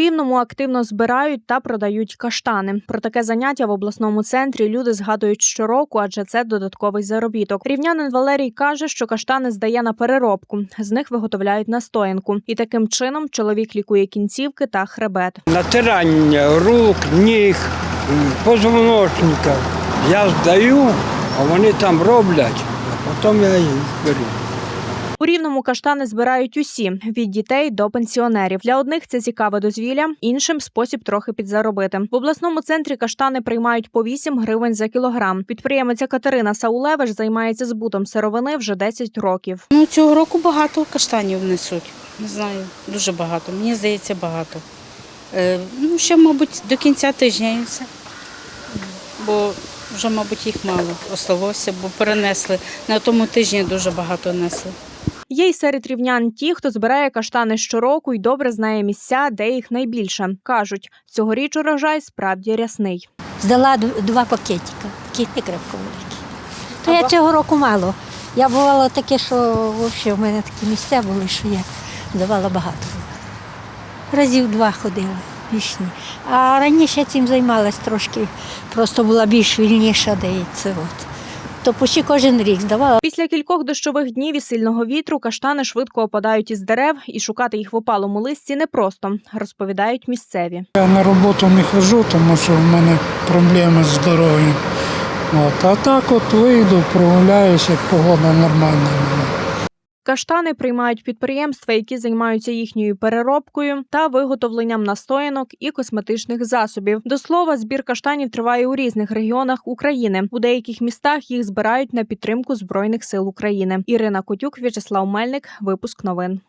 Рівному активно збирають та продають каштани. Про таке заняття в обласному центрі люди згадують щороку, адже це додатковий заробіток. Рівнянин Валерій каже, що каштани здає на переробку. З них виготовляють настоянку, і таким чином чоловік лікує кінцівки та хребет. натирання рук, ніг, позвоночника. Я здаю, а вони там роблять, а потім я їх беру. У рівному каштани збирають усі від дітей до пенсіонерів. Для одних це цікаве дозвілля, іншим спосіб трохи підзаробити. В обласному центрі каштани приймають по 8 гривень за кілограм. Підприємиця Катерина Саулевич займається збутом сировини вже 10 років. Ну, цього року багато каштанів несуть. Не знаю, дуже багато. Мені здається, багато. Е, ну, ще, мабуть, до кінця тижня все. Бо вже, мабуть, їх мало осталося, бо перенесли. На тому тижні дуже багато несли. Є й серед рівнян ті, хто збирає каштани щороку і добре знає місця, де їх найбільше. кажуть, цьогоріч урожай справді рясний. Здала два пакетика, такі крепко великі. То я цього року мало. Я бувало таке, що взагалі в мене такі місця були, що я давала багато. Разів два ходила більш. А раніше цим займалась трошки, просто була більш вільніша, де це от. То почти кожен рік здавала. Після кількох дощових днів і сильного вітру каштани швидко опадають із дерев, і шукати їх в опалому листі непросто, розповідають місцеві. Я на роботу не хожу, тому що в мене проблеми з здоров'ям. От. А так от вийду, прогуляюся, як погода нормальна. Каштани приймають підприємства, які займаються їхньою переробкою та виготовленням настоянок і косметичних засобів. До слова, збір каштанів триває у різних регіонах України. У деяких містах їх збирають на підтримку збройних сил України. Ірина Котюк, В'ячеслав Мельник. Випуск новин.